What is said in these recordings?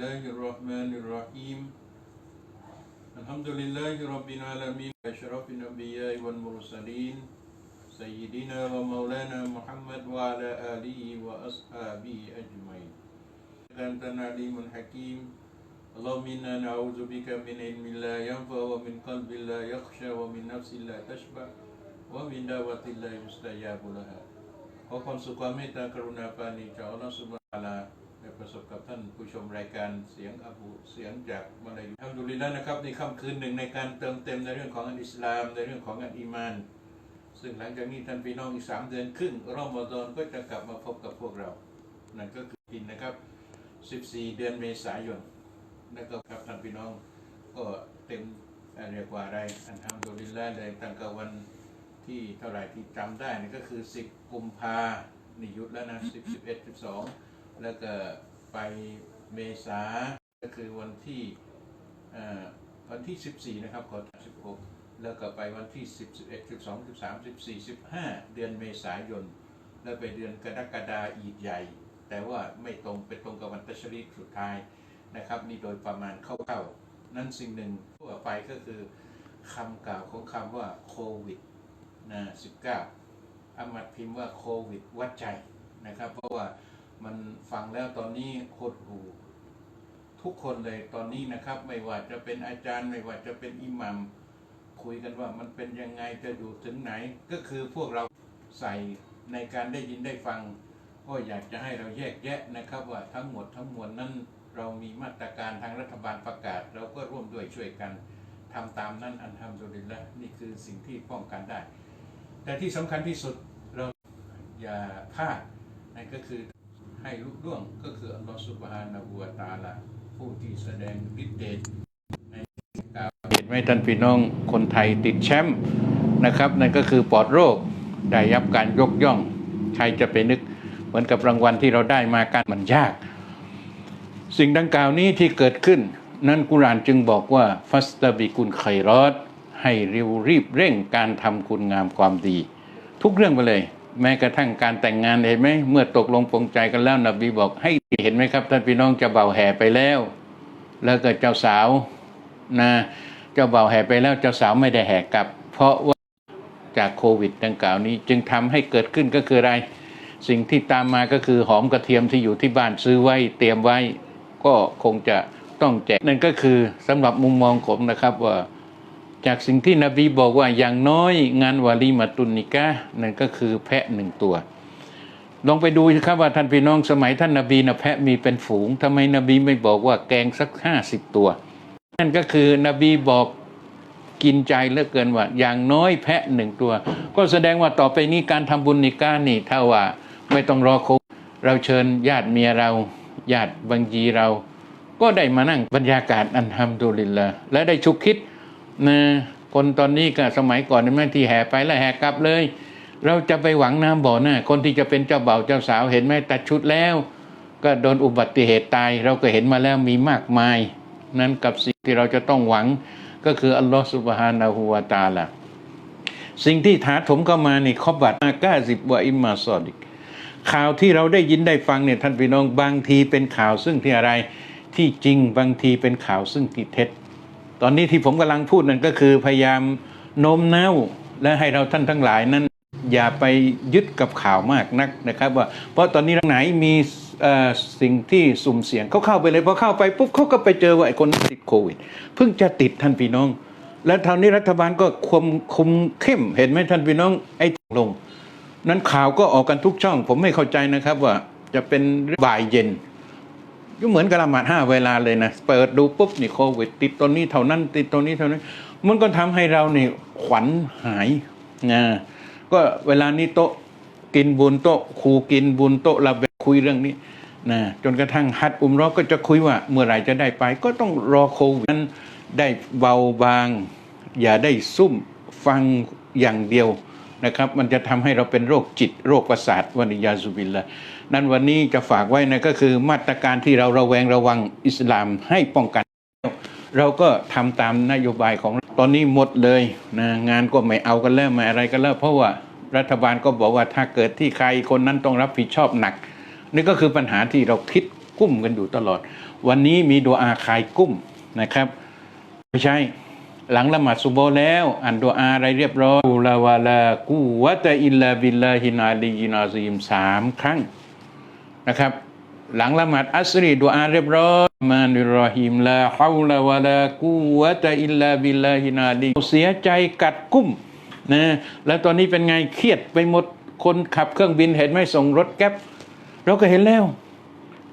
الله الرحمن الرحيم الحمد لله رب العالمين أشرف الأنبياء والمرسلين سيدنا ومولانا محمد وعلى آله وأصحابه أجمعين أنت عليم حكيم اللهم إنا نعوذ بك من علم لا ينفع ومن قلب لا يخشى ومن نفس لا تشبع ومن دعوة لا يستجاب لها ขอความสุขความเมตตากรุณาปราณีจากอัลลอฮฺสุบฮานะ ประสบกับท่านผู้ชมรายการเสียงอบูเสียงจากมาลายูทำดุลิลละนะครับในค่ำคืนหนึ่งในการเติมเต็มในเรื่องของอันอิสลาม ในเรื่องของอันอีมาน ซึ่งหลังจากนี้ท่านพี่น้องอีกสามเดือนครึ่งรอมฎอนก็จะกลับมาพบกับพวกเรา นั่นก็คือกินนะครับ 14 เดือนเมษายนนะครับครับท่านพี่น้องก็เต็มเรียกว่าอะไรอันทำดุลิลละเลยตั้งแต่วันที่เท่าไหร่ที่จำได้นี่ก็คือ 10 กุมภานี่ยุดแล้วนะ10 11 12 แล้วก็ ไปเมษาก็คือวันที่วันที่ 14 นะครับขอ16 แล้วก็ไปวันที่ 10 11 12 13 14 15 เดือนเมษายน แล้วไปเดือนกรกฎาอีกใหญ่ แต่ว่าไม่ตรงเป็นตรงกับวันตัชรีสุดท้ายนะครับนี่โดยประมาณคร่าๆนั่นสิ่งหนึ่งทั่วไปก็คือคำกล่าวของคำว่าโควิดนะ19อามัดพิมพ์ว่าโควิดวัดใจนะครับ เพราะว่า มันฟังแล้วตอนนี้โคตรหูทุกคนเลยตอนนี้นะครับ ไม่ว่าจะเป็นอาจารย์ไม่ว่าจะเป็นอิหมัมคุยกันว่ามันเป็นยังไงจะอยู่ถึงไหน ก็คือพวกเราใส่ในการได้ยินได้ฟังก็อยากจะให้เราแยกแยะนะครับว่าทั้งหมดทั้งมวลนั้นเรามีมาตรการทางรัฐบาลประกาศ เราก็ร่วมด้วยช่วยกันทำตามนั้นอันทำโดยละนี่คือสิ่งที่ป้องกันได้ แต่ที่สำคัญที่สุดเราอย่าพลาดนั่นก็คือ ให้ลุล่วงก็คืออัลลอฮฺสุบฮานะฮูวะตาลาผู้ที่แสดงฤทธิ์เดชในกล่าวเห็นไหมท่านพี่น้องคนไทยติดแชมป์นะครับ นั่นก็คือปลอดโรคได้รับการยกย่อง ใครจะไปนึกเหมือนกับรางวัลที่เราได้มากันมันยาก สิ่งดังกล่าวนี้ที่เกิดขึ้น นั้นกุรานจึงบอกว่าฟัสตาบิกุลไครอดให้เร็วรีบเร่งการทำคุณงามความดี ทุกเรื่องไปเลย แม้กระทั่งการแต่งงานเห็นไหมเมื่อตกลงปรงใจกันแล้วนบีบอกให้เห็นไหมครับ ท่านพี่น้องเจ้าบ่าวแห่ไปแล้ว แล้วก็เจ้าสาวนะเจ้าบ่าวแห่ไปแล้วเจ้าสาวไม่ได้แห่กลับ เพราะว่าจากโควิดดังกล่าวนี้ จึงทำให้เกิดขึ้นก็คืออะไร สิ่งที่ตามมาก็คือหอมกระเทียมที่อยู่ที่บ้านซื้อไว้เตรียมไว้ ก็คงจะต้องแจกนั่นก็คือสำหรับมุมมองผมนะครับว่า จากสิ่งที่นบีบอกว่าอย่างน้อยงานวาลีมาตุนนิกะนั่นก็คือแพะหนึ่งตัว ลองไปดูนะครับว่าท่านพี่น้องสมัยท่านนบีนะแพะมีเป็นฝูงทำไมนบีไม่บอกว่าแกงสักห้าสิบตัว นั่นก็คือนบีบอกกินใจเหลือเกินว่า อย่างน้อยแพะหนึ่งตัว ก็แสดงว่าต่อไปนี้การทำบุญนิกานี่ถ้าว่าไม่ต้องรอควิดเราเชิญญาติเมียเรา ญาติบังยีเรา ก็ได้มานั่งบรรยากาศอันทำดุลิลละและได้ชุกคิด นะคนตอนนี้กับสมัยก่อนนี่แม่ที่แห่ไปแล้วแห่กลับเลย เราจะไปหวังน้ำบ่อหน้าคนที่จะเป็นเจ้าบ่าวเจ้าสาวเห็นไหมตัดชุดแล้ว ก็โดนอุบัติเหตุตาย เราก็เห็นมาแล้วมีมากมาย นั้นกับสิ่งที่เราจะต้องหวังก็คืออัลลอฮฺสุบฮานาหูวาตาละสิ่งที่ถาถมเข้ามานี่ขอบัตอาก้าสิบวะอิมมาซอดิกข่าวที่เราได้ยินได้ฟังเนี่ยท่านพี่น้องบางทีเป็นข่าวซึ่งที่อะไรที่จริงบางทีเป็นข่าวซึ่งที่เท็จ ตอนนี้ที่ผมกำลังพูดนั่นก็คือพยายามโน้มน้าวและให้เราท่านทั้งหลายนั้น อย่าไปยึดกับข่าวมากนักนะครับว่าเพราะตอนนี้ทางไหนมีสิ่งที่สุ่มเสี่ยงเขาเข้าไปเลยพอเข้าไปปุ๊บเขาก็ไปเจอว่าไอ้คนติดโควิดเพิ่งจะติดท่านพี่น้อง และทางนี้รัฐบาลก็คุมคุมเข้มเห็นไหมท่านพี่น้องไอ้ลง นั้นข่าวก็ออกกันทุกช่อง ผมไม่เข้าใจนะครับว่าจะเป็นบ่ายเย็น ก็เหมือนกับละหมาดห้าเวลาเลยนะเปิดดูปุ๊บนี่โควิด ติดตัวนี้เท่านั้น ติดตัวนี้เท่านั้น มันก็ทำให้เราเนี่ขวัญหายนะก็เวลานี้โต๊ะกินบุญโต๊ะครูกินบุญโต๊ะเราไปคุยเรื่องนี้นะจนกระทั่งฮัดอุมรอก็จะคุยว่าเมื่อไหร่จะได้ไป ก็ต้องรอโควิดนั้นได้เบาบาง อย่าได้ซุ่มฟังอย่างเดียวนะครับ มันจะทำให้เราเป็นโรคจิตโรคประสาทวานิยาซุบิลละ นั้นวันนี้จะฝากไว้นะก็คือมาตรการที่เราระแวงระวังอิสลามให้ป้องกัน เราก็ทำตามนโยบายของตอนนี้หมดเลยนะงานก็ไม่เอากันแล้วไม่อะไรกันแล้ว เพราะว่ารัฐบาลก็บอกว่าถ้าเกิดที่ใครคนนั้นต้องรับผิดชอบหนัก นี่ก็คือปัญหาที่เราคิดกุ้มกันอยู่ตลอด วันนี้มีดูอาคายกุ้มนะครับ ไม่ใช่หลังละหมาดซุโบแล้วอ่านดูอาอะไรเรียบร้อยลาวาลากูวะตะอิลลาบิลลาฮินาลียินาซีมสามครั้ง นะครับ หลังละหมาดอัสรีดูอาเรียบร้อยมานิรอฮิมลาฮาวลาวะลากูวะตะอิลลาบิลลาฮินาลีเสียใจกัดกุ้มนะแล้วตอนนี้เป็นไงเครียดไปหมดคนขับเครื่องบินเห็นไหมส่งรถแก๊ปเราก็เห็นแล้ว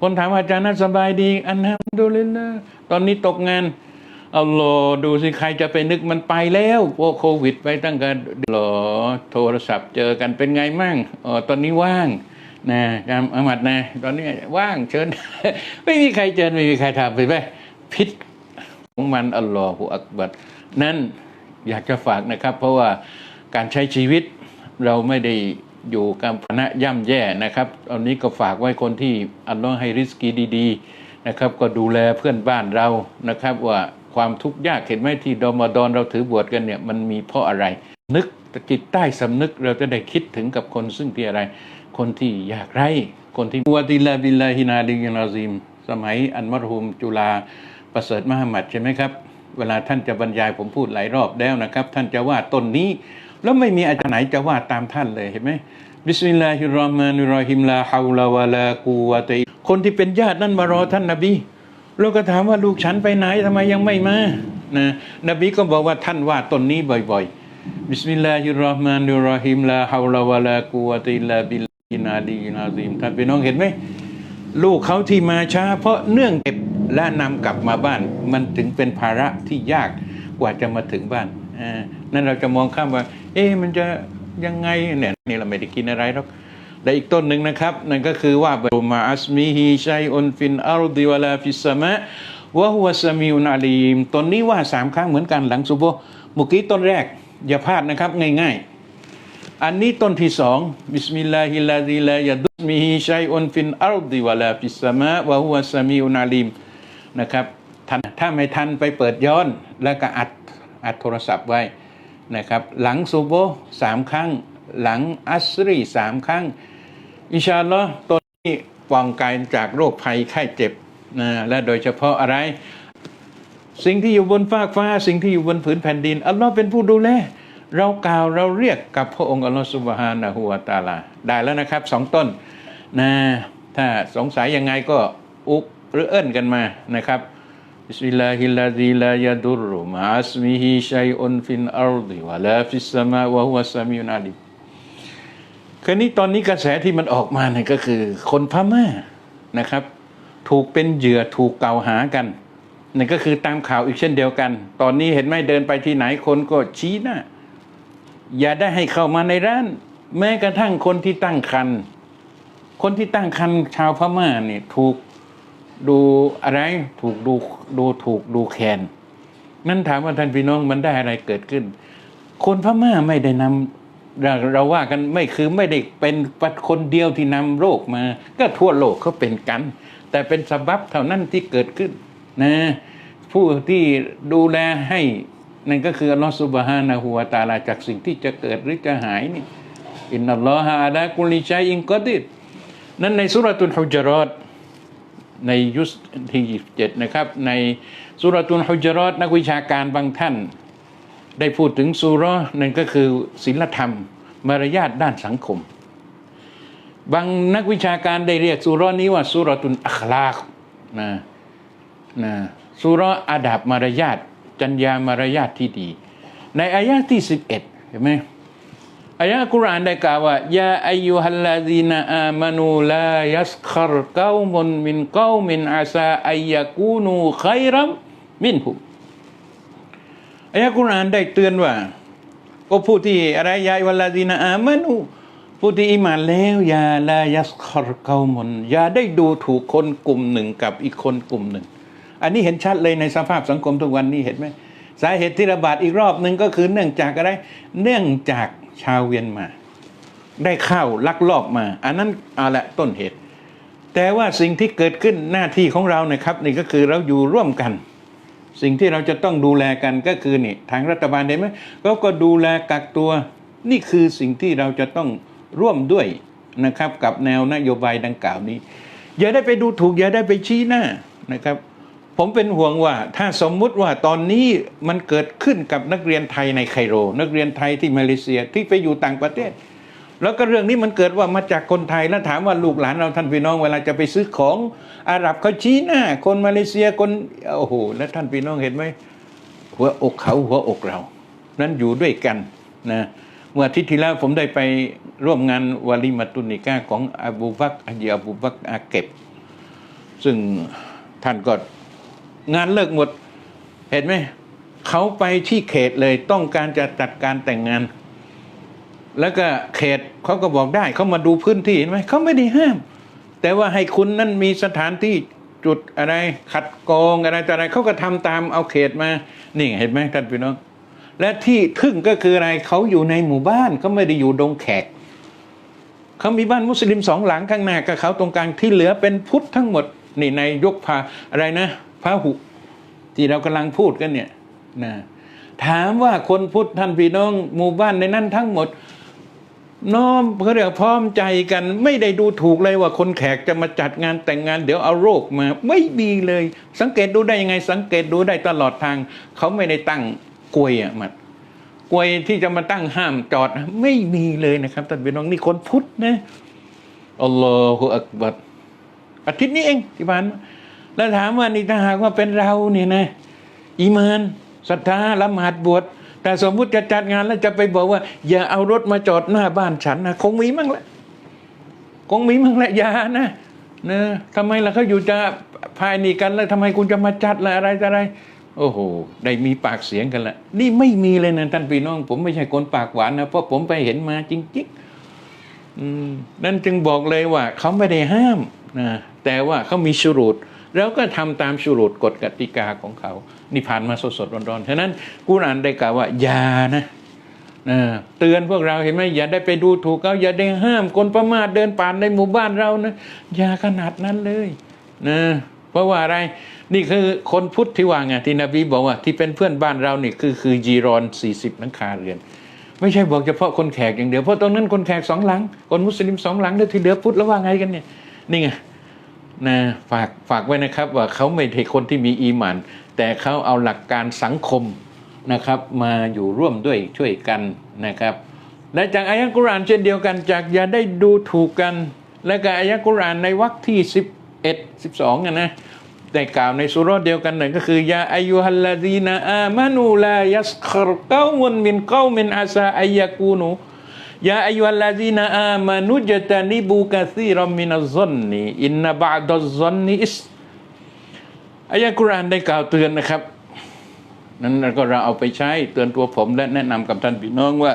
คนถามอาจารย์นั้นสบายดี อันนั้นดูเลยนะตอนนี้ตกงานเอาโลดูสิใครจะไปนึกมันไปแล้วพวกโควิดไปตั้งแต่หรอโทรศัพท์เจอกันเป็นไงมั่งอ๋อตอนนี้ว่าง นะจำอามัดนะตอนนี้ว่างเชิญ ไม่มีใครเจอไม่มีใครทำไปไหมพิษของมันอัลลอฮฺอักบัดนั่นอยากจะฝากนะครับ เพราะว่าการใช้ชีวิตเราไม่ได้อยู่กับฐานะย่ำแย่นะครับตอนนี้ก็ฝากไว้คนที่อัลลอฮ์ให้ริสกีดี ๆนะครับ ก็ดูแลเพื่อนบ้านเรานะครับ ว่าความทุกข์ยากเห็นไหมที่ดอมฎอนเราถือบวชกันเนี่ยมันมีเพราะอะไร นึกจิตใต้สำนึกเราจะได้คิดถึงกับคนซึ่งที่อะไร คนที่อยากไร้คนที่วติลาบิลาฮินาลิยนาซิม สมัยอันมัรหุมจุลาประเสริฐมหามัดใช่ไหมครับเวลาท่านจะบรรยายผมพูดหลายรอบแล้วนะครับ ท่านจะว่าต้นนี้ แล้วไม่มีอาจารย์ไหนจะว่าตามท่านเลยเห็นไหมบิสมิลลาฮิรเราะห์มานิรฮิมลาฮาวลาวะลากูวะตะอิคนที่เป็นญาตินั่นมารอท่านนบีเราก็ถามว่าลูกฉันไปไหนทำไมยังไม่มานะนบีก็บอกว่าท่านว่าต้นนี้บ่อยๆบิสมิลลาฮิรเราะห์มานิรฮิมลาฮาวลาวะลากูวะตะอิลลาบิล ลาฮินาลีนาซิมท่านพี่น้องเห็นไหมลูกเขาที่มาช้า เพราะเนื่องเก็บและนำกลับมาบ้าน มันถึงเป็นภาระที่ยากกว่าจะมาถึงบ้านนั่นเราจะมองข้ามว่า เอ๊ะมันจะยังไงเนี่ยนี่เราไม่ได้กินอะไรหรอกและอีกต้นหนึ่งนะครับ นั่นก็คือว่าบรมาอัสมิฮิชัยอุนฟินอัลดิวลาฟิสมะวะฮุวสมิอุนอาลีมต้นนี้ว่าสามครั้งเหมือนกันหลังซุบโบเมื่อกี้ต้นแรก อย่าพลาดนะครับง่าย ๆ อันนี้ต้นที่สองบิสมิลลาฮิลลาฮิลายะดุสมิฮิชัยอุนฟินอัลดิวะลาฟิสมะวะฮุวะสมิอุนอาลีมนะครับทันถ้าไม่ทันไปเปิดย้อนแล้วก็อัดอัดโทรศัพท์ไว้นะครับหลังซูโบสามครั้ง หลังอัสรีสามครั้ง อิชาลอตัวนี้ป้องกันจากโรคภัยไข้เจ็บนะและโดยเฉพาะอะไร สิ่งที่อยู่บนฟากฟ้า สิ่งที่อยู่บนผืนแผ่นดิน อัลลอฮ์เป็นผู้ดูแล เรากล่าวเราเรียกกับพระองค์อัลลอฮ์สุบฮานะฮูวาตาลาได้แล้วนะครับสองต้นนะถ้าสงสัยยังไงก็อุกหรือเอิ้นกันมานะครับบิสมิลลาฮิลลาฮิลายะดุรุมาอัสมิฮิชัยอุนฟินอัลดิวะลาฟิสสมาวะฮุวะสมิอุนอาลิมคราวนี้ตอนนี้กระแสที่มันออกมาเนี่ยก็คือคนพม่านะครับ ถูกเป็นเหยื่อถูกกล่าวหากันนั่ก็คือตามข่าวอีกเช่นเดียวกัน ตอนนี้เห็นไหมเดินไปที่ไหนคนก็ชี้หน้า อย่าได้ให้เข้ามาในร้าน แม้กระทั่งคนที่ตั้งคันคนที่ตั้งคันชาวพม่าเนี่ยถูกดูอะไรถูกดูดูถูกดูแคลนนั่นถามว่าท่านพี่น้องมันได้อะไรเกิดขึ้น คนพม่าไม่ได้นำเราเราว่ากันไม่คือไม่ได้เป็นคนเดียวที่นำโรคมา ก็ทั่วโลกเขาเป็นกัน แต่เป็นสบับเท่านั้นที่เกิดขึ้นนะผู้ที่ดูแลให้ นั่นก็คืออัลลอฮฺสุบฮานะฮูวาตาลาจากสิ่งที่จะเกิดหรือจะหายนี่อินนัลลอฮะอาลากุลิชัยอินกอดิรนั้นในสุรตุลฮุจรอตในยุสที่27นะครับ ในสุรตุลฮุจรอตนักวิชาการบางท่าน ได้พูดถึงสุรนั่นก็คือศีลธรรม มารยาทด้านสังคม บางนักวิชาการได้เรียกสุรนี้ว่าสุรตุนอัคลากนะนะสุรอาดับมารยาท จัญญามารยาทที่ดี ในอายะที่ 11 เห็นไหมอายะกุรานได้กล่าวว่ายาอายุฮัลลาดีนาอามานูลายัสครกาวมุนมินกาวมินอาซาอายะกูนูไครัมมินหุมอายะกุรานได้เตือนว่าก็ผู้ที่อะไรยาอายุฮัลลาดีนาอามานูผู้ที่อิมานแล้วยาลายัสครกาวมุนอย่าได้ดูถูกคนกลุ่มหนึ่งกับอีกคนกลุ่มหนึ่ง อันนี้เห็นชัดเลยในสภาพสังคมทุกวันนี้เห็นไหมสาเหตุที่ระบาดอีกรอบหนึ่งก็คือเนื่องจากอะไร เนื่องจากชาวเวียนมา ได้เข้าลักลอบมา อันนั้นเอาละต้นเหตุ แต่ว่าสิ่งที่เกิดขึ้นหน้าที่ของเรานะครับ นี่ก็คือเราอยู่ร่วมกัน สิ่งที่เราจะต้องดูแลกันก็คือนี่ทางรัฐบาลเห็นไหมก็ก็ดูแลกักตัวนี่คือสิ่งที่เราจะต้องร่วมด้วยนะครับ กับแนวนโยบายดังกล่าวนี้ อย่าได้ไปดูถูกอย่าได้ไปชี้หน้านะครับ ผมเป็นห่วงว่าถ้าสมมุติว่าตอนนี้มันเกิดขึ้นกับนักเรียนไทยในไคโร นักเรียนไทยที่มาเลเซียที่ไปอยู่ต่างประเทศ แล้วก็เรื่องนี้มันเกิดว่ามาจากคนไทยแล้วถามว่าลูกหลานเราท่านพี่น้องเวลาจะไปซื้อของอาหรับเขาชี้หน้า คนมาเลเซียคนโอ้โหแล้วท่านพี่น้องเห็นไหมหัวอกเขาหัวอกเรา นั้นอยู่ด้วยกันนะเมื่ออาทิตย์ที่แล้วผมได้ไปร่วมงานวาลิมาตุนิก้าของอบูบักอัยอบูบักอาเก็บ ซึ่งท่านก็ งานเลิกหมด เห็นไหมเขาไปที่เขตเลยต้องการจะจัดการแต่งงาน แล้วก็เขตเขาก็บอกได้เขามาดูพื้นที่เห็นไหมเขาไม่ได้ห้าม แต่ว่าให้คุณนั่นมีสถานที่จุดอะไรขัดกรองอะไรต่อะไรเขาก็ทำตามเอาเขตมา นี่เห็นไหมท่านพี่น้อง และที่ทึ่งก็คืออะไรเขาอยู่ในหมู่บ้านเขาไม่ได้อยู่ดงแขกเขามีบ้านมุสลิมสองหลังข้างหน้ากับเขาตรงกลางที่เหลือเป็นพุทธทั้งหมด นี่ในยกพาอะไรนะ พระหุที่เรากำลังพูดกันเนี่ยนะถามว่าคนพุทธท่านพี่น้องหมู่บ้านในนั้นทั้งหมด น้อมเขาเรียกพร้อมใจกัน ไม่ได้ดูถูกเลยว่าคนแขกจะมาจัดงานแต่งงาน เดี๋ยวเอาโรคมา ไม่มีเลย สังเกตดูได้ยังไง สังเกตดูได้ตลอดทาง เขาไม่ได้ตั้งกลวยอะมัดกลวยที่จะมาตั้งห้ามจอด ไม่มีเลยนะครับท่านพี่น้องนี่คนพุทธนะอัลลอฮฺอักบัรอาทิตย์นี้เองที่ผ่านมา แล้วถามว่านี่ถ้าหากว่าเป็นเราเนี่ยนะอีมานศรัทธาละหมาดบวชแต่สมมุติจะจัดงานแล้วจะไปบอกว่า อย่าเอารถมาจอดหน้าบ้านฉันนะคงมีมั่งแหละคงมีมั่งแหละยานะนะทำไมล่ะเขาอยู่จะภายนี่กันแล้วทำไมคุณจะมาจัดละอะไรอะไร โอ้โห ได้มีปากเสียงกันละนี่ไม่มีเลยนะท่านพี่น้อง ผมไม่ใช่คนปากหวานนะเพราะผมไปเห็นมาจริงๆอืมนั่นจึงบอกเลยว่าเขาไม่ได้ห้ามนะแต่ว่าเขามีชุรุด แล้วก็ทำตามชุรุดกฎกติกาของเขา นี่ผ่านมาสดๆร้อนๆฉะนั้นกุรอานได้กล่าวว่าอย่านะเตือนพวกเราเห็นไหมอย่าได้ไปดูถูกเขาอย่าได้ห้ามคนประมาทเดินผ่านในหมู่บ้านเรานะอย่าขนาดนั้นเลยนะเพราะว่าอะไรนี่คือคนพุทธที่ว่าไงที่นบีบอกว่าที่เป็นเพื่อนบ้านเรานี่คือคือจีรอนสี่สิบหลังคาเรือน ไม่ใช่บอกเฉพาะคนแขกอย่างเดียวเพราะตรงนั้นคนแขกสองหลัง คนมุสลิมสองหลังแล้วที่เหลือพุทธแล้วว่าไงกันเนี่ยนี่ไง นะฝากฝากไว้นะครับว่าเขาไม่ใช่คนที่มีอีหมัน แต่เขาเอาหลักการสังคมนะครับมาอยู่ร่วมด้วยช่วยกันนะครับ และจากอายะกุรอานเช่นเดียวกันจากอย่าได้ดูถูกกัน และก็อายะกุรอานในวรรคที่ 11 12อะนะได้กล่าวในสุรเดียวกันหนึ่งก็คือยาอายุฮัลลาดีนาอามานูลายัสครเก้ามุนมินเก้ามินอาซาอายะกูนู ยาอายุฮัลลาดีนาอามานุจตานิบูกะซีรอมินัซซันนีอินนะบะดัซซันนีอิสอายะกุรอานได้กล่าวเตือนนะครับ นั้นก็เราเอาไปใช้เตือนตัวผมและแนะนำกับท่านพี่น้องว่า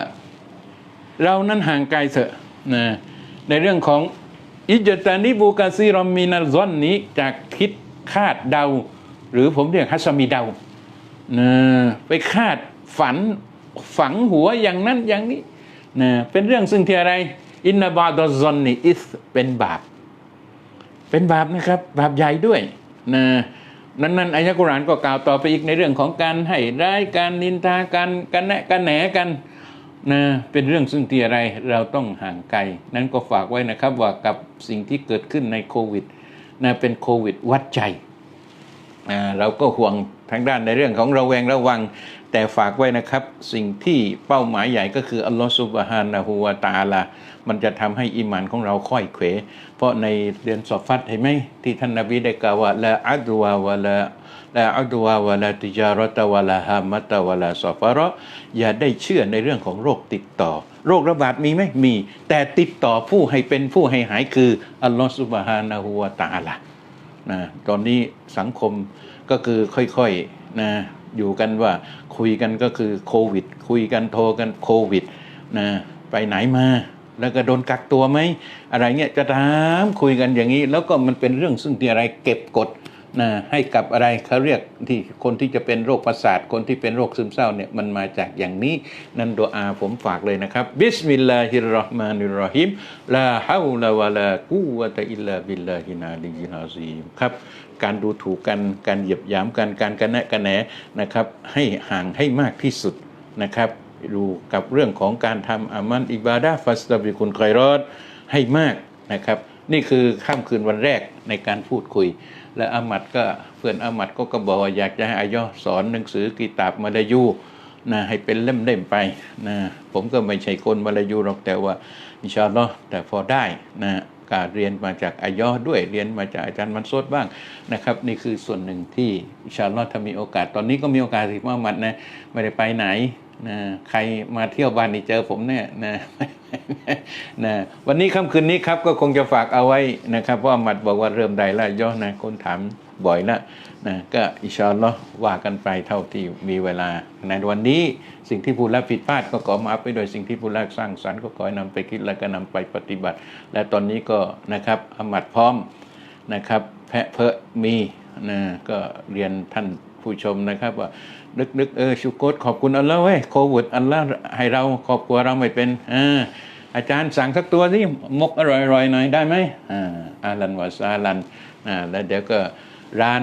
เรานั้นห่างไกลเถอะนะในเรื่องของอิจตานิบูกาซีรอมมินาซอนนี้จากคิดคาดเดา หรือผมเรียกฮัสมีเดานะไปคาดฝันฝังหัวอย่างนั้นอย่างนี้ นะเป็นเรื่องซึ่งที่อะไร อินนาบาดซอนนี่อิสเป็นบาป เป็นบาปนะครับ บาปใหญ่ด้วยนะนั้นนั้นอายะกุรานก็กล่าวต่อไปอีกในเรื่องของการให้ร้ายการนินทาการกันแนะกันแหนกันนะเป็นเรื่องซึ่งที่อะไรเราต้องห่างไกล นั้นก็ฝากไว้นะครับว่ากับสิ่งที่เกิดขึ้นในโควิดนะเป็นโควิดวัดใจเราก็ห่วงทางด้านในเรื่องของระแวงระวัง แต่ฝากไว้นะครับสิ่งที่เป้าหมายใหญ่ก็คืออัลลอฮฺซุบฮานะฮูวาตาลามันจะทำให้อีหมานของเราค่อยเขวเพราะในเดือนสอฟัดเห็นไหมที่ท่านนบีได้กล่าวว่าละอัดวาวะละละอัดวาวะละติจารตะวะละฮามะตะวะละซอฟาระอย่าได้เชื่อในเรื่องของโรคติดต่อ โรคระบาดมีไหมมี แต่ติดต่อผู้ให้เป็นผู้ให้หายคืออัลลอฮฺซุบฮานะฮูวาตาลานะตอนนี้สังคมก็คือค่อยๆนะ อยู่กันว่าคุยกันก็คือโควิด คุยกันโทรกันโควิดนะไปไหนมาแล้วก็โดนกักตัวไหมอะไรเงี้ยจะถามคุยกันอย่างนี้ แล้วก็มันเป็นเรื่องซึ่งที่อะไรเก็บกดนะให้กับอะไรเขาเรียกที่คนที่จะเป็นโรคประสาทคนที่เป็นโรคซึมเศร้าเนี่ยมันมาจากอย่างนี้ นั่นดอาผมฝากเลยนะครับบิสมิลลาฮิรราะห์มานิรราะฮิมลาฮาวลาวะลากุวะตะอิลลาบิลลาฮินาลีฮินาซีมครับ การดูถูกกันการเหยียบหยามกันการกันแนะกันแหนนะครับให้ห่างให้มากที่สุดนะครับดูกับเรื่องของการทำอามันอิบาดะห์ฟัสตาบิคุนไครอดให้มากนะครับ นี่คือค่ำคืนวันแรกในการพูดคุย และอามัดก็เพื่อนอามัดก็ก็บอกอยากจะให้อายอสอนหนังสือกีตาบมาลายูนะให้เป็นเล่มๆไปนะผมก็ไม่ใช่คนมาลายูหรอกแต่ว่าอินชาอัลลอฮ์แต่พอได้นะ กาสเรียนมาจากอายอด้วยเรียนมาจากอาจารย์มันโซดบ้างนะครับ นี่คือส่วนหนึ่งที่ชาอัลอตถ้ามีโอกาส ตอนนี้ก็มีโอกาสที่อามัดนะไม่ได้ไปไหนนะใครมาเที่ยวบ้านนี่เจอผมเนี่ยนะนะวันนี้ค่ำคืนนี้ครับก็คงจะฝากเอาไว้นะครับเพราะมัดบอกว่าเริ่มได้แล้วย่อนะคนถามบ่อยละ นะก็อิชอัลลอว่ากันไปเท่าที่มีเวลาในวันนี้สิ่งที่พูดแล้วผิดพลาดก็ขอมาไปโดยสิ่งที่พูดแล้วสร้างสรรค์ก็ขอให้นำไปคิดและก็นำไปปฏิบัติ และตอนนี้ก็นะครับอมัดพร้อมนะครับ แพะเพอะมีนะก็เรียนท่านผู้ชมนะครับว่านึกๆเออชุกรขอบคุณอัลลอฮ์เว้ยโควิดอัลลอฮ์ให้เราครอบครัวเราไม่เป็นอ่าอาจารย์สั่งสักตัวสิมกอร่อยๆหน่อยได้ไหมอ่าอาลันวาซาลันอ่าแล้วเดี๋ยวก็ร้าน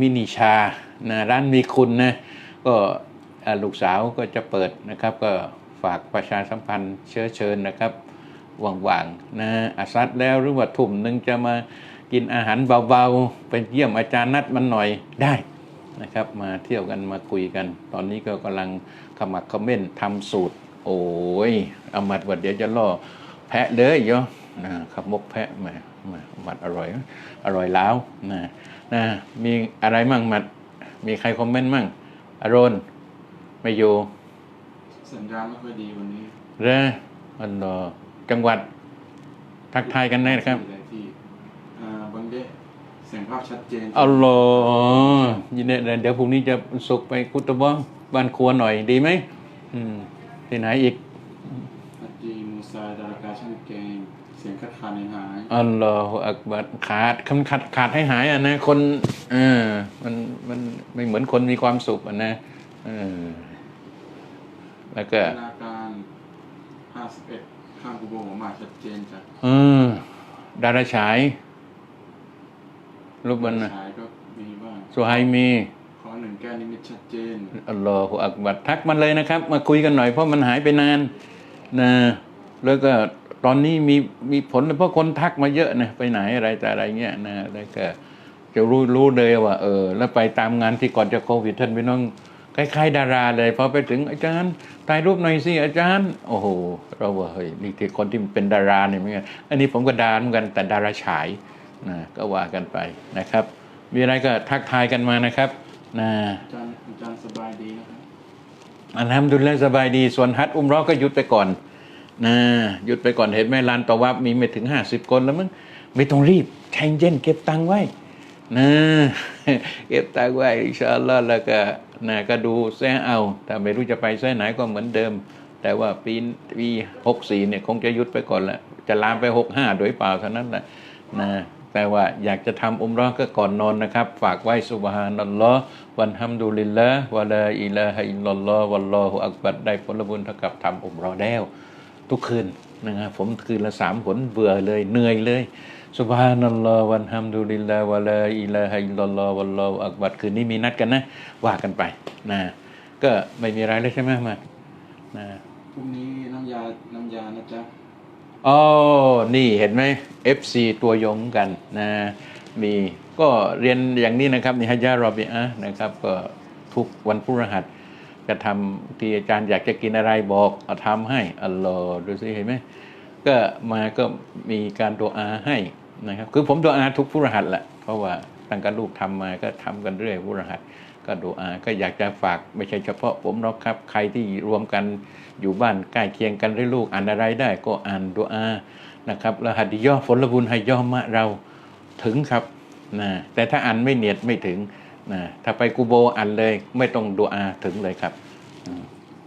มินิชานะร้านมีคุณนะก็ลูกสาวก็จะเปิดนะครับ ก็ฝากประชาสัมพันธ์เชื้อเชิญนะครับว่างๆนะอาซัดแล้วหรือว่าทุ่มหนึ่งจะมากินอาหารเบาๆ ไปเยี่ยมอาจารย์นัดมันหน่อยได้นะครับ มาเที่ยวกันมาคุยกัน ตอนนี้ก็กำลังขมักขม้นทำสูตร โอ้ยอามัดว่าเดี๋ยวจะล่อแพะเลยเยอะนะขับมกแพะมา มาอามัดอร่อย อร่อยแล้วนะนะมีอะไรมั่งมัด มีใครคอมเมนต์มั่งอารอนไม่อยู่ สัญญาณไม่ค่อยดีวันนี้เรออันเดอจังหวัดทักทายกันได้นะครับหลายที่อ่าบางเดะเสียงภาพชัดเจนอัลลอฮ์ยินดีเดี๋ยวพรุ่งนี้จะสุกไปกุตบะบ้านครัวหน่อยดีไหมอืมที่ไหนอีก ฮัจจีมูซาดารากาช่างแกง เสียงคัดค้านหายอัลลอฮฺอักบัดขาดคำขาดขาดให้หายอะนะคนเออมันมันไม่เหมือนคนมีความสุขอะนะเออแล้วก็ธนาการ51ข้างกูโบหัวหมากชัดเจนจ้ะเออดาราฉาย รูปมันนะฉายก็มีบ้างสุไฮมีขอหนึ่งแก้วนิมิตชัดเจนอัลลอฮฺอักบัดทักมันเลยนะครับ มาคุยกันหน่อยเพราะมันหายไปนานนะแล้วก็ ตอนนี้มีมีผลเพราะคนทักมาเยอะนะไปไหนอะไรแต่อะไรเงี้ยนะแล้วก็จะรู้รู้เลยว่า เออ แล้วไปตามงานที่ก่อนจะโควิดท่านพี่น้องคล้ายๆดาราเลยพอไปถึงอาจารย์ถ่ายรูปหน่อยสิอาจารย์ โอ้โหเราว่าเฮ้ยนี่ที่คนที่เป็นดาราเนี่ยเหมือนกันอันนี้ผมก็ดาเหมือนกันแต่ดาราฉายนะก็ว่ากันไปนะครับ มีอะไรก็ทักทายกันมานะครับนะอาจารย์อาจารย์สบายดีนะครับอัลฮัมดุลิลละสบายดีส่วนฮัจญ์อุมเรอก็หยุดไปก่อน นะหยุดไปก่อนเห็นไหมลานตะวับมีไม่ถึงห้าสิบคนแล้วมั้งไม่ต้องรีบใจเย็นเก็บตังค์ไว้นะเก็บตังค์ไว้อิชาอัลลอฮ์แล้วก็นะก็ดูแซ่เอาถ้าไม่รู้จะไปแซ่ไหนก็เหมือนเดิม แต่ว่าปีปีหกสี่เนี่ยคงจะหยุดไปก่อนแหละจะลามไปหกห้าโดยเปล่าเท่านั้นแหละนะแต่ว่าอยากจะทำอุมรอก็ก่อนนอนนะครับ ฝากไว้สุบฮานัลลอฮ์วันฮัมดุลิลละวะลาอิลาฮะอิลลัลลอฮ์วัลลอฮุอักบัดได้ผลบุญเท่ากับทำอุมรอแล้ว ทุกคืนนะครับผมคืนละสามผลเบื่อเลยเหนื่อยเลยสุบฮานัลลอฮ์วันฮัมดุลิลลาฮ์วะลาอิลาฮะอิลลัลลอฮ์วัลลอฮุอักบัดคืนนี้มีนัดกันนะ ว่ากันไปนะก็ไม่มีอะไรเลยใช่ไหมมานะพรุ่งนี้น้ำยาน้ำยานะจ๊ะอ๋อนี่เห็นไหม FC ตัวยงกันนะมีก็เรียนอย่างนี้นะครับนี่ฮัจญารอบิอะห์นะครับก็ทุกวันพฤหัส จะทำที่อาจารย์อยากจะกินอะไรบอกเอาทำให้อัลลอฮ์ดูสิเห็นไหมก็มาก็มีการดูอาให้นะครับ คือผมดูอาทุกพฤหัสแหละเพราะว่าตั้งแต่ลูกทำมาก็ทำกันเรื่อยพฤหัส ก็ดูอาก็อยากจะฝากไม่ใช่เฉพาะผมหรอกครับ ใครที่รวมกันอยู่บ้านใกล้เคียงกันได้ลูกอ่านอะไรได้ ก็อ่านดูอานะครับแล้วหัดดิยอผลบุญให้ย่อมะเราถึงครับนะแต่ถ้าอ่านไม่เนียดไม่ถึง นะถ้าไปกูโบอ่านเลยไม่ต้องดูอาถึงเลยครับ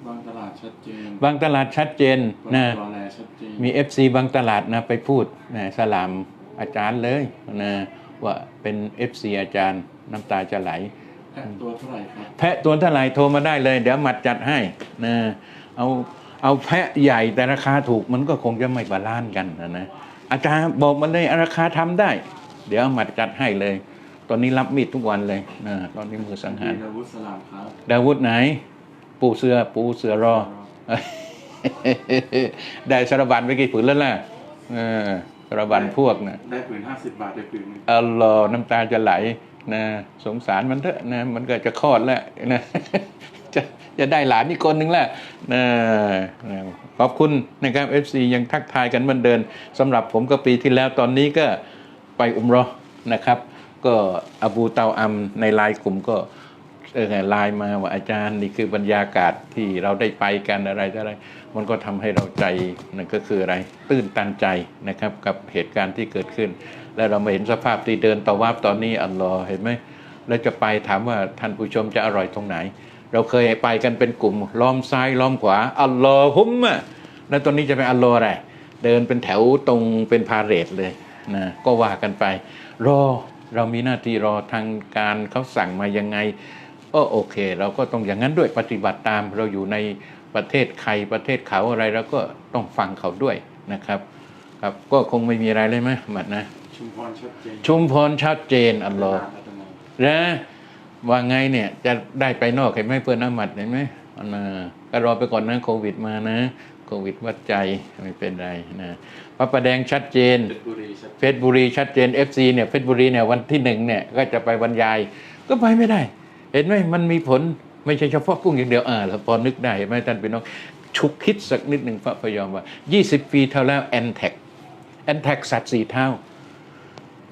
บางตลาดชัดเจนบางตลาดชัดเจนบางนะรอแลชัดเจนมี FC บางตลาดนะไปพูดนะสลามอาจารย์เลยนะว่าเป็น FC อาจารย์น้ำตาจะไหลแพะตัวเท่าไหร่ครับแพะตัวเท่าไหร่โทรมาได้เลย เดี๋ยวหมัดจัดให้นะเอาเอาแพะใหญ่แต่ราคาถูกมันก็คงจะไม่บาลานซ์กันนะนะอาจารย์บอกมาเลยราคาทำได้ เดี๋ยวหมัดจัดให้เลย ตอนนี้รับมีดทุกวันเลยนะตอนนี้มือสังหารดาวุฒสลามครับดาวุธไหน ปูเสือปูเสือรอ ได้สารบัตรไปกี่ผืนแล้วล่ะเออระบันพวกนะได้ผืนห้าสิบบาทได้ผืนหนึงอัลลอฮ์น้ำตาจะไหลนะสงสารมันเถอะนะมันก็จะคลอดแล้วนะจะจะได้หลานอีกคนนึงแล้วนะนะขอบคุณนะครับ FC ยังทักทายกันเหมือนเดินสำหรับผมก็ปีที่แล้วตอนนี้ก็ไปอุมเรอนะครับ ก็อบูเตาอัมในไลน์กลุ่มก็เออไลน์มาว่าอาจารย์นี่คือบรรยากาศที่เราได้ไปกันอะไรอะไร มันก็ทำให้เราใจนั่นก็คืออะไร ตื้นตันใจนะครับกับเหตุการณ์ที่เกิดขึ้น แล้วเรามาเห็นสภาพที่เดินต่อวาบตอนนี้อัลลอฮ์เห็นไหมแล้วจะไปถามว่าท่านผู้ชมจะอร่อยตรงไหน เราเคยไปกันเป็นกลุ่ม ล้อมซ้ายล้อมขวาอัลลอฮุมะแล้วตอนนี้จะเป็นอัลลอฮ์อะไรเดินเป็นแถวตรงเป็นพาเรดเลยนะก็ว่ากันไป รอ เรามีหน้าที่รอทางการเขาสั่งมายังไงก็โอเค เราก็ต้องอย่างนั้นด้วยปฏิบัติตามเราอยู่ในประเทศใครประเทศเขาอะไรเราก็ต้องฟังเขาด้วยนะครับ ครับก็คงไม่มีอะไรเลยไหมหมัดนะ ชุมพรชัดเจนชุมพรชัดเจนอัลลอฮ์อัตโนมัตินะว่าไงเนี่ยจะได้ไปนอกเห็นไหมเพื่อนอามัดเห็นไหมอันน่ะก็รอไปก่อนนะโควิดมานะ โควิดวัดใจไม่เป็นไรนะพ ระประแดงชัดเจนเพชรบุรีชัดเพชรบุรีชัดเจน FC เนี่ยเพชรบุรีเนี่ยวันที่หนึ่งเนี่ยก็จะไปบรรยาย ก็ไปไม่ได้ เห็นไหมมันมีผลไม่ใช่เฉพาะกุ้งอย่างเดียวอ่าเราพอนึกได้เห็นไหมท่านพี่น้องชุกคิดสักนิดหนึ่งพระพยอมว่า 20 ปีเท่าแล้วแอนแท็กแอนแท็กสัตว์สี่เท้า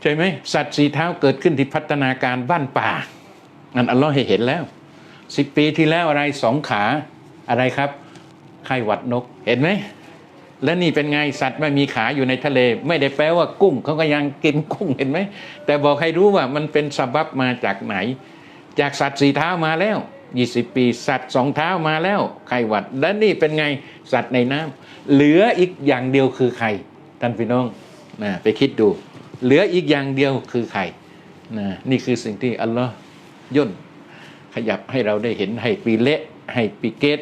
ใช่ไหมสัตว์สีเท้าเกิดขึ้นที่พัฒนาการบ้านป่านั่นอัลลอฮ์ให้เห็นแล้วสิบปีที่แล้วอะไรสองขาอะไรครับไข้หวัดนกเห็นไหม และนี่เป็นไงสัตว์ไม่มีขาอยู่ในทะเล ไม่ได้แปลว่ากุ้งเขาก็ยังกินกุ้งเห็นไหมแต่บอกให้รู้ว่ามันเป็นสบับมาจากไหน จากสัตว์สี่เท้ามาแล้ว 20 ปีสัตว์สองเท้ามาแล้วไข้หวัด และนี่เป็นไงสัตว์ในน้ำเหลืออีกอย่างเดียวคือใครท่านพี่น้องนะไปคิดดู เหลืออีกอย่างเดียวคือใครนะนี่คือสิ่งที่อัลลอฮ์ย่นขยับให้เราได้เห็นให้ปีเละให้ปีเกต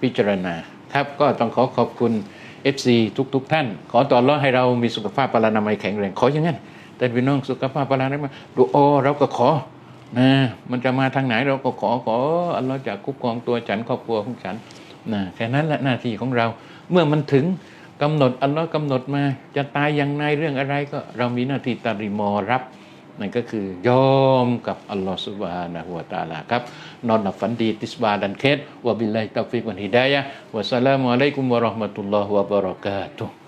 พิจารณา ครับก็ต้องขอขอบคุณ FC ทุกๆทท่าน ขอต่อรอดให้เรามีสุขภาพพลานามัยแข็งแรงขออย่างนั้นแต่พี่น้องสุขภาพพลานามัยดูโอเราก็ขอนะมันจะมาทางไหนเราก็ขอขออัลลอฮ์จะคุ้มครองตัวฉันครอบครัวของฉันนะแค่นั้นแหละหน้าที่ของเรา เมื่อมันถึงกำหนดอัลลอฮ์กำหนดมา จะตายอย่างไรเรื่องอะไรก็เรามีหน้าที่ตาริมอรับ นั่นก็คือยอมกับอัลลอฮฺสุบฮานะฮุวาตาลาครับ นอนหลับฝันดีติสบาดันเคสวะบิลลาฮิตาฟิกวันฮิดายะวะสสลามุอะลัยกุมวะราะห์มะตุลลอฮฺวะบะเราะกาตุฮ์